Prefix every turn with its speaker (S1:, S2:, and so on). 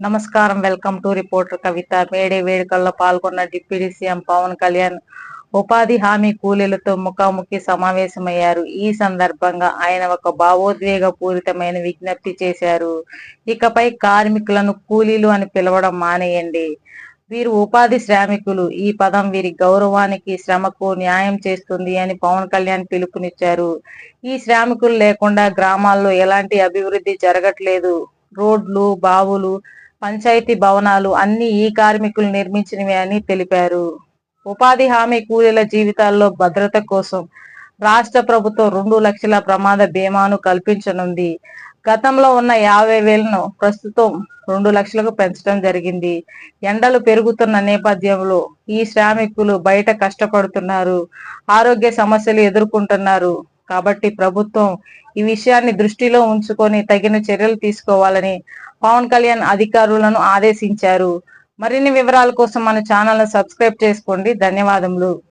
S1: నమస్కారం welcome to reporter Kavitha. May Day వేడుకల్లో పాల్గొన్న డిప్యూటీ సీఎం పవన్ కళ్యాణ్ ఉపాధి హామీ కూలీలతో ముఖాముఖి సమావేశమయ్యారు. ఈ సందర్భంగా ఆయన ఒక భావోద్వేగ పూరితమైన విజ్ఞప్తి చేశారు. ఇకపై కార్మికులను కూలీలు అని పిలవడం మానేయండి. వీరు ఉపాధి శ్రామికులు. ఈ పదం వీరి గౌరవానికి శ్రమకు న్యాయం చేస్తుంది అని పవన్ కళ్యాణ్ పిలుపునిచ్చారు. ఈ శ్రామికులు లేకుండా గ్రామాల్లో ఎలాంటి అభివృద్ధి జరగట్లేదు. రోడ్లు బావులు పంచాయతీ భవనాలు అన్ని ఈ కార్మికులు నిర్మించినవి అని తెలిపారు. ఉపాధి హామీ కూలీల జీవితాల్లో భద్రత కోసం రాష్ట్ర ప్రభుత్వం రెండు లక్షల ప్రమాద బీమాను కల్పించనుంది. గతంలో ఉన్న యాభై వేలను ప్రస్తుతం రెండు లక్షలకు పెంచడం జరిగింది. ఎండలు పెరుగుతున్న నేపథ్యంలో ఈ శ్రామికులు బయట కష్టపడుతున్నారు. ఆరోగ్య సమస్యలు ఎదుర్కొంటున్నారు. కాబట్టి ప్రభుత్వం ఈ విషయాన్ని దృష్టిలో ఉంచుకొని తగిన చర్యలు తీసుకోవాలని పవన్ కళ్యాణ్ అధికారులను ఆదేశించారు. మరిన్ని వివరాల కోసం మన ఛానల్ను సబ్స్క్రైబ్ చేసుకోండి. ధన్యవాదములు.